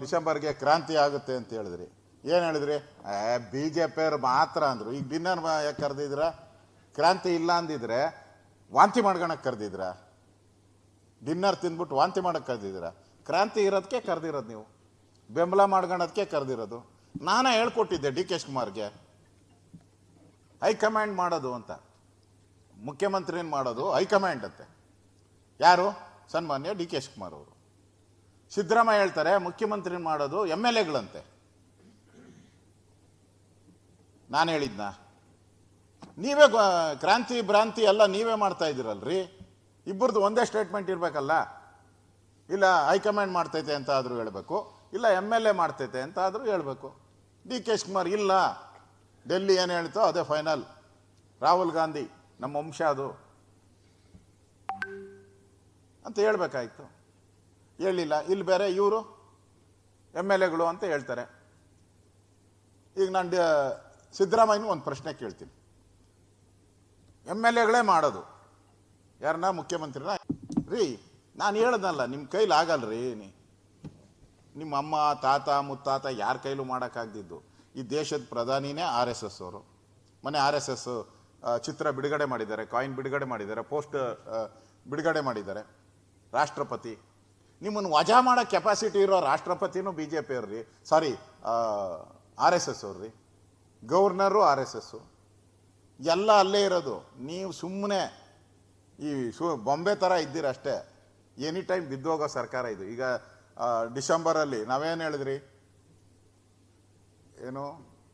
ಡಿಸೆಂಬರ್ಗೆ ಕ್ರಾಂತಿ ಆಗುತ್ತೆ ಅಂತ ಹೇಳಿದ್ರಿ. ಏನು ಹೇಳಿದ್ರಿ? ಬಿ ಜೆ ಪಿಯವ್ರು ಮಾತ್ರ ಅಂದರು. ಈಗ ಡಿನ್ನರ್ ಯಾಕೆ ಕರೆದಿದ್ರ? ಕ್ರಾಂತಿ ಇಲ್ಲ ಅಂದಿದ್ರೆ ವಾಂತಿ ಮಾಡ್ಕೊಳಕ್ಕೆ ಕರೆದಿದ್ರ? ಡಿನ್ನರ್ ತಿಂದ್ಬಿಟ್ಟು ವಾಂತಿ ಮಾಡೋಕ್ಕೆ ಕರೆದಿದ್ರ? ಕ್ರಾಂತಿ ಇರೋದಕ್ಕೆ ಕರೆದಿರೋದು ನೀವು. ಬೆಂಬಲ ಮಾಡ್ಕೊಳೋದಕ್ಕೆ ಕರೆದಿರೋದು. ನಾನೇ ಹೇಳ್ಕೊಟ್ಟಿದ್ದೆ ಡಿ ಕೆ ಕುಮಾರ್ಗೆ ಹೈಕಮಾಂಡ್ ಮಾಡೋದು ಅಂತ. ಮುಖ್ಯಮಂತ್ರಿನ ಮಾಡೋದು ಹೈಕಮಾಂಡ್ ಅಂತೆ. ಯಾರು? ಸನ್ಮಾನ್ಯ ಡಿ ಕೆ ಕುಮಾರ್ ಅವರು. ಸಿದ್ದರಾಮಯ್ಯ ಹೇಳ್ತಾರೆ, ಮುಖ್ಯಮಂತ್ರಿ ಮಾಡೋದು ಎಂ ಎಲ್ ಎಗಳಂತೆ. ನಾನು ಹೇಳಿದ್ನ. ನೀವೇ ಕ್ರಾಂತಿ, ಭ್ರಾಂತಿ ಎಲ್ಲ ನೀವೇ ಮಾಡ್ತಾ ಇದ್ದೀರಲ್ರಿ? ಇಬ್ಬರದು ಒಂದೇ ಸ್ಟೇಟ್ಮೆಂಟ್ ಇರಬೇಕಲ್ಲ? ಇಲ್ಲ ಹೈಕಮಾಂಡ್ ಮಾಡ್ತೈತೆ ಅಂತ ಆದರೂ ಹೇಳಬೇಕು, ಇಲ್ಲ ಎಂ ಎಲ್ ಎ ಮಾಡ್ತೈತೆ ಅಂತ ಆದರೂ ಹೇಳಬೇಕು. ಡಿ ಕೆ ಕುಮಾರ್ ಇಲ್ಲ. ಡೆಲ್ಲಿ ಏನು ಹೇಳ್ತೋ ಅದೇ ಫೈನಲ್ ರಾಹುಲ್ ಗಾಂಧಿ, ನಮ್ಮ ವಂಶ ಅದು. ಅಂತ ಹೇಳ್ಬೇಕಾಯ್ತು. ಹೇಳಿಲ್ಲ. ಇಲ್ಲಿ ಬೇರೆ ಇವರು ಎಂ ಎಲ್ ಎಗಳು ಅಂತ ಹೇಳ್ತಾರೆ. ಈಗ ನಾನು ಸಿದ್ದರಾಮಯ್ಯನ ಒಂದು ಪ್ರಶ್ನೆ ಕೇಳ್ತೀನಿ. ಎಂ ಎಲ್ ಎಗಳೇ ಮಾಡೋದು. ಯಾರನ್ನ ಮುಖ್ಯಮಂತ್ರಿನ? ರೀ, ನಾನು ಹೇಳ್ದಲ್ಲ ನಿಮ್ಮ ಕೈಲಿ ಆಗಲ್ರಿ ನೀ ನಿಮ್ಮ ಅಮ್ಮ, ತಾತ, ಮುತ್ತಾತ ಯಾರ ಕೈಲೂ ಮಾಡೋಕ್ಕಾಗ್ದಿದ್ದು. ಈ ದೇಶದ ಪ್ರಧಾನಿನೇ ಆರ್ ಎಸ್ ಎಸ್ ಅವರು. ಮನೆ ಆರ್ ಎಸ್ ಎಸ್ ಚಿತ್ರ ಬಿಡುಗಡೆ ಮಾಡಿದ್ದಾರೆ, ಕಾಯಿನ್ ಬಿಡುಗಡೆ ಮಾಡಿದ್ದಾರೆ, ಪೋಸ್ಟ್ ಬಿಡುಗಡೆ ಮಾಡಿದ್ದಾರೆ. ರಾಷ್ಟ್ರಪತಿ. ನಿಮ್ಮನ್ನು ವಜಾ ಮಾಡೋ ಕೆಪಾಸಿಟಿ ಇರೋ ರಾಷ್ಟ್ರಪತಿನೂ ಬಿ ಜೆ ಪಿ ಅವ್ರಿ ಸಾರಿ ಆರ್ ಎಸ್ ಎಸ್ ಅವ್ರಿ ಗವರ್ನರು ಆರ್ ಎಸ್ ಎಸ್ಸು ಎಲ್ಲ ಅಲ್ಲೇ ಇರೋದು. ನೀವು ಸುಮ್ಮನೆ ಈ ಸು ಬೊಂಬೆ ಥರ ಇದ್ದೀರಷ್ಟೇ. ಎನಿ ಟೈಮ್ ಬಿದ್ದೋಗೋ ಸರ್ಕಾರ ಇದು. ಈಗ ಡಿಸೆಂಬರಲ್ಲಿ ನಾವೇನು ಹೇಳಿದ್ರಿ? ಏನು?